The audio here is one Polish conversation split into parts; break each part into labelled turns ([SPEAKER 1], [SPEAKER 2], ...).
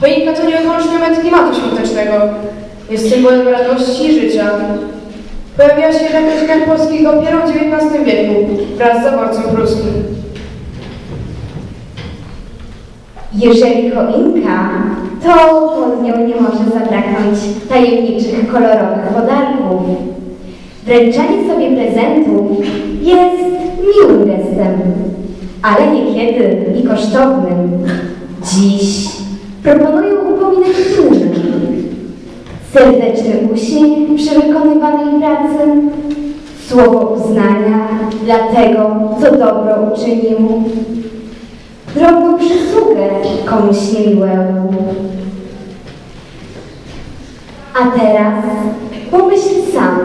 [SPEAKER 1] Choinka to nieodłączny element klimatu świątecznego. Jest symbolem radości i życia. Pojawiła się na ziemiach polskich dopiero w XIX wieku wraz z zaborcą pruskim.
[SPEAKER 2] Jeżeli choinka, to pod nią nie może zabraknąć tajemniczych, kolorowych podarków. Wręczanie sobie prezentu jest miłym gestem, ale niekiedy i kosztownym. Dziś proponuję upominek innych. Serdeczny uśmiech przy wykonywanej pracy, słowo uznania dla tego, co dobro uczynił, drobną przysługę komuś niemiłemu. A teraz pomyśl sam,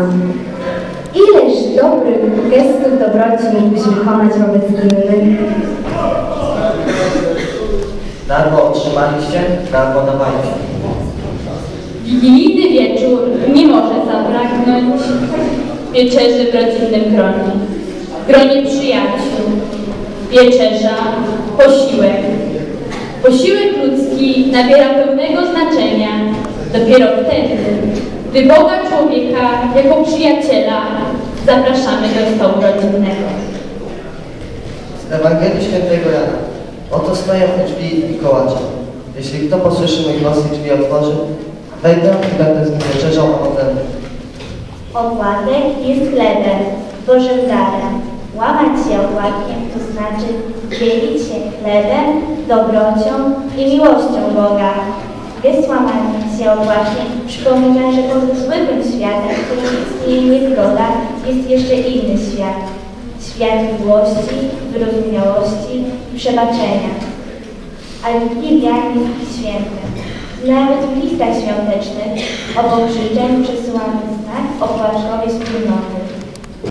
[SPEAKER 2] ileż dobrych gestów dobroci mógłbyś wykonać wobec innych.
[SPEAKER 3] Darmo otrzymaliście, darmo dawajcie.
[SPEAKER 4] Wigilijny wieczór nie może zabraknąć wieczerzy w rodzinnym gronie. Gronie przyjaciół. Wieczerza, posiłek. Posiłek ludzki nabiera pełnego znaczenia dopiero wtedy, gdy Boga człowieka jako przyjaciela zapraszamy do stołu rodzinnego.
[SPEAKER 3] Oto stoję u drzwi i kołaczę. Jeśli kto posłyszy mój głos i drzwi otworzy, wejdę i będę z nim wieczerzał, a potem
[SPEAKER 5] Opłatek jest chlebem, Bożym darem. Łamać się opłatkiem to znaczy dzielić się chlebem, dobrocią i miłością Boga. Gest łamania się opłatkiem przypomina, że poza zwykłym światem, w którym istnieje niezgoda, jest jeszcze inny świat. Świat miłości, i przebaczenia. Ale Wigilia jest ich świętem. Nawet w listach świątecznych obok życzeń przesyłamy znak opłaczkowy